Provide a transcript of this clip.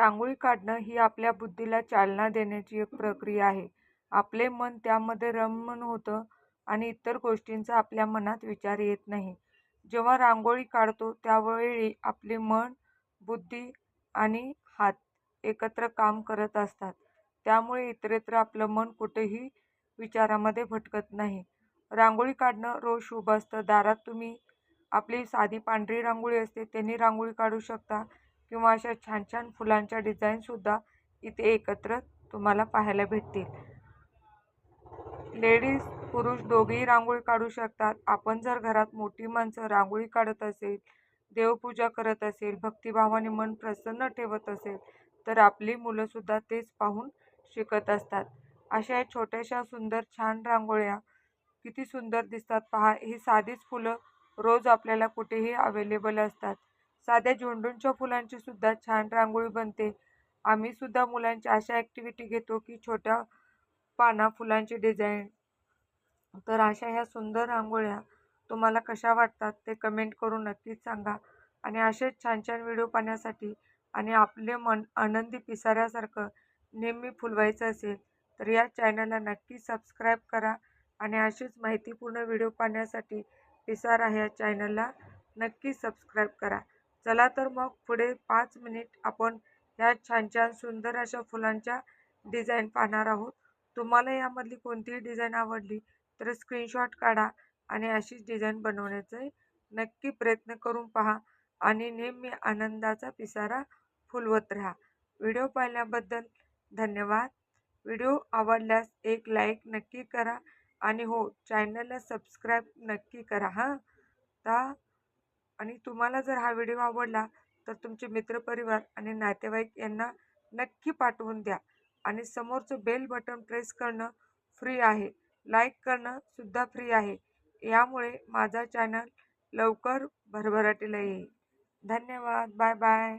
रांगोळी काढणं ही आपल्या बुद्धीला चालना देण्याची एक प्रक्रिया आहे. आपले मन त्यामध्ये रममाण होतं आणि इतर गोष्टींचा आपल्या मनात विचार येत नाही. जेव्हा रांगोळी काढतो त्यावेळी आपले मन, बुद्धी आणि हात एकत्र काम करत असतात. त्यामुळे इतरत्र आपलं मन कुठेही विचारामध्ये भटकत नाही. रांगोळी काढणं रोज शुभ असतं. दारात तुम्ही आपली साधी पांढरी रांगोळी असते त्यांनी रांगोळी काढू शकता किंवा अशा छान छान फुलांच्या डिझाईनसुद्धा इथे एकत्र तुम्हाला पाहायला भेटतील. लेडीज पुरुष दोघेही रांगोळी काढू शकतात. आपण जर घरात मोठी माणसं रांगोळी काढत असेल, देवपूजा करत असेल, भक्तिभावाने मन प्रसन्न ठेवत असेल तर आपली मुलंसुद्धा तेच पाहून शिकत असतात. अशा या छोट्याशा सुंदर छान रांगोळ्या किती सुंदर दिसतात पहा. ही साधीच फुलं रोज आपल्याला कुठेही अवेलेबल असतात. साध्या झेंडूच्या फुलांची सुद्धा छान रांगोळी बनते. आम्ही सुद्धा मुलांच्या अशा ॲक्टिव्हिटी घेतो की छोट्या पाना फुलांची डिझाईन. तर अशा ह्या सुंदर रांगोळ्या तुम्हाला कशा वाटतात ते कमेंट करून नक्कीच सांगा. आणि असेच छान छान व्हिडिओ पाहण्यासाठी आणि आपले मन आनंदी पिसाऱ्यासारखं नेहमी फुलवायचं असेल तर या चॅनलला नक्की सबस्क्राईब करा आणि अशीच माहितीपूर्ण व्हिडिओ पाहण्यासाठी पिसारा ह्या चॅनलला नक्की सबस्क्राईब करा. चला तर मग पुढे पाच मिनिट आपण ह्या छान छान सुंदर अशा फुलांच्या डिझाईन पाहणार आहोत. तुम्हाला यामधली कोणतीही डिझाईन आवडली तर स्क्रीनशॉट काढा आणि अशीच डिझाईन बनवण्याचे नक्की प्रयत्न करून पहा आणि नेहमी आनंदाचा पिसारा फुलवत राहा. व्हिडिओ पाहिल्याबद्दल धन्यवाद. व्हिडिओ आवडल्यास एक लाईक नक्की करा आणि हो चॅनलला सबस्क्राईब नक्की करा हां. ता आणि तुम्हाला जर हा व्हिडिओ आवडला तर तुमचे मित्रपरिवार आणि नातेवाईक यांना नक्की पाठवून द्या आणि समोरचं बेल बटन प्रेस करणं फ्री आहे. लाईक करणं सुद्धा फ्री आहे. यामुळे माझा चॅनल लवकर भरभराटीला येईल. धन्यवाद. Bye bye.